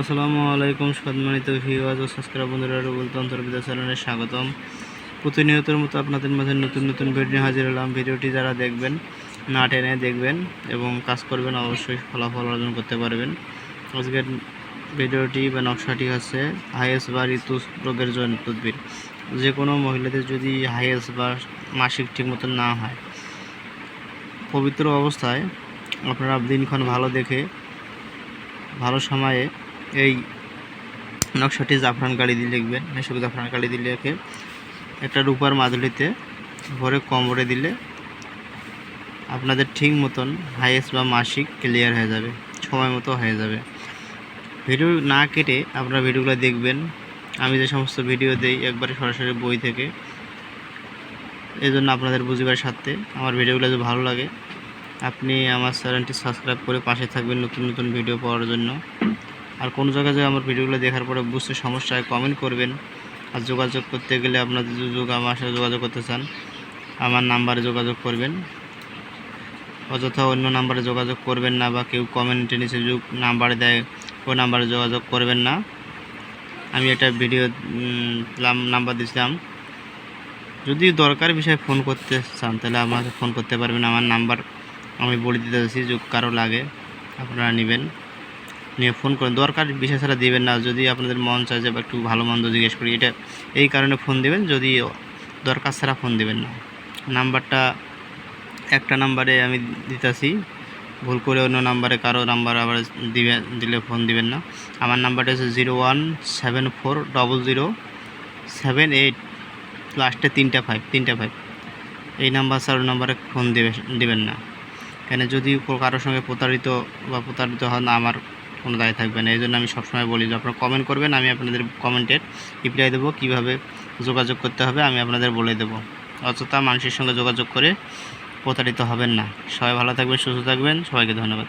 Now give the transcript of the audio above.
আসসালামু আলাইকুম সম্মানিত ভিউয়ার্স ও সাবস্ক্রাইব বন্ধুরা, রুবুল তন্ত্রবিদ্যা চ্যানেলে স্বাগতম। প্রতিনিয়তের মতো আপনাদের মাঝে নতুন নতুন ভিডিও হাজির হলাম। ভিডিওটি যারা দেখবেন, না টেনে দেখবেন এবং কাজ করবেন, অবশ্যই ফলাফল অর্জন করতে পারবেন। আজকের ভিডিওটি বা নকশাটি হচ্ছে হাইয়েস বা ঋতু রোগের জন্য তদবির যে কোনো মহিলাদের যদি হাইয়েস বা মাসিক ঠিক মতন না হয়, পবিত্র অবস্থায় আপনারা দিনক্ষণ ভালো দেখে, ভালো সময়ে এই নকশাটি জাফরান কালি দিয়ে লিখবেন, মেশুক জাফরান কালি দিয়ে লিখে একটা রূপার মাদুলিতে ভরে কোমরে দিলে আপনাদের ঠিক মতন হাইয়েস্ট বা মাসিক ক্লিয়ার হয়ে যাবে, সময় মতো হয়ে যাবে। ভিডিও না কেটে আপনারা ভিডিওগুলো দেখবেন। আমি যে সমস্ত ভিডিও দেই একবারে সরাসরি বই থেকে। এই জন্য আপনাদের বুঝবার সাথে আমার ভিডিওগুলো যদি ভালো লাগে, আপনি আমার চ্যানেলটি সাবস্ক্রাইব করে পাশে থাকবেন নতুন নতুন ভিডিও পাওয়ার জন্য। আর কোন জায়গায় আমার ভিডিওগুলো দেখার পরে বুঝতে সমস্যা হয় কমেন্ট করবেন। আর যোগাযোগ করতে গেলে আপনাদের যোগ আমার সাথে যোগাযোগ করতে চান, আমার নাম্বারে যোগাযোগ করবেন। অযথা অন্য নাম্বারে যোগাযোগ করবেন না বা কেউ কমেন্টে নিচে যোগ নাম্বার দেয় ওই নাম্বারে যোগাযোগ করবেন না। আমি একটা ভিডিও নাম্বার দিয়েছিলাম যদি দরকার বিষয়ে ফোন করতে চান, তাহলে আমাকে ফোন করতে পারবেন। আমার নাম্বার আমি বলে দিতে চাইছি, যদি কারও লাগে, আপনারা নেবেন। নিয়ে ফোন করেন। দরকার বিশেষ ছাড়া দিবেন না। যদি আপনাদের মন চায় যে একটু ভালো মন্দ জিজ্ঞেস করি, এটা এই কারণে ফোন দিবেন। যদি দরকার ছাড়া ফোন দিবেন না। নাম্বারটা, একটা নাম্বারে আমি দিতেছি। ভুল করে অন্য নাম্বারে কারও নাম্বার আবার দিবে, দিলে ফোন দিবেন না। আমার নাম্বারটা হচ্ছে zero one seven four double zero seven eight. লাস্টে তিনটা ফাইভ তিনটা ফাইভ। এই নাম্বার ছাড়া নাম্বারে ফোন দেবে, দিবেন না। কেন, যদি কারোর সঙ্গে প্রতারিত বা প্রতারিত হন, আমার কোনো দায় থাকবে না। এই জন্য আমি সবসময় বলি, যে আপনারা কমেন্ট করবেন, আমি আপনাদের কমেন্টের রিপ্লাই দেবো, কীভাবে যোগাযোগ করতে হবে আমি আপনাদের বলে দেবো। অযথা মানুষের সঙ্গে যোগাযোগ করে প্রতারিত হবেন না। সবাই ভালো থাকবেন, সুস্থ থাকবেন, সবাইকে ধন্যবাদ।